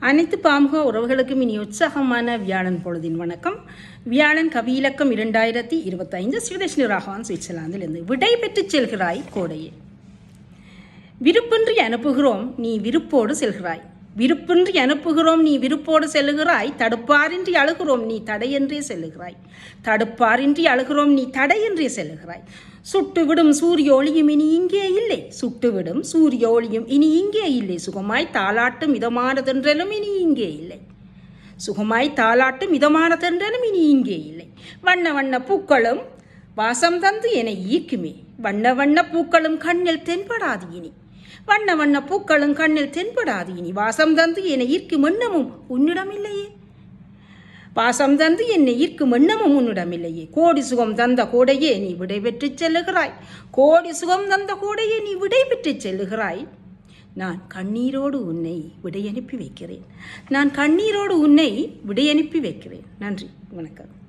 அனைத்து பாமுக உறவுகளுக்கும் இனி உற்சாகமான வியாழன் பொழுதின் வணக்கம். வியாழன் கவியிலக்கம் இரண்டாயிரத்தி இருபத்தைந்து ஸ்ரீதேஷ்ணி ராகவான் சுவிட்சர்லாந்திலிருந்து விடைபெற்று செல்கிறாய் கோடையே. விருப்பின்றி அனுப்புகிறோம் நீ விருப்போடு செல்கிறாய். விருப்பின்றி அனுப்புகிறோம் நீ விருப்போடு செல்லுகிறாய். தடுப்பாரின்றி அழுகிறோம் நீ தடையென்றே செல்லுகிறாய். தடுப்பாரின்றி அழுகிறோம் நீ தடையென்றே செல்லுகிறாய். சுட்டுவிடும் சூரிய ஒளியும் இனி இங்கே இல்லை. சுட்டுவிடும் சூரிய ஒளியும் இனி இங்கே இல்லை. சுகமாய் தாளாட்டும் இதமானதென்றலும் இனி இங்கே இல்லை. சுகமாய் தாளாட்டும் இதமானதென்றலும் இனி இங்கே இல்லை. வண்ண வண்ண பூக்களும் வாசம் தந்து என ஈக்குமே வண்ண வண்ண பூக்களும் கண்ணில் தென்படாது இனி. வண்ண வண்ண பூக்களும் கண்ணில் தென்படாது இனி வாசம் தந்து என்னை ஈர்க்கும் எண்ணமும் உன்னிடமில்லையே. வாசம் தந்து என்னை ஈர்க்கும் எண்ணமும் உன்னிடமில்லையே. கோடி சுகம் தந்த கோடையே நீ விடை பெற்றுச் செல்லுகிறாய். கோடி சுகம் தந்த கோடையே நீ விடை பெற்றுச் செல்லுகிறாய். நான் கண்ணீரோடு உன்னை விடையனுப்பி வைக்கிறேன். நான் கண்ணீரோடு உன்னை விடையனுப்பி வைக்கிறேன். நன்றி. வணக்கம்.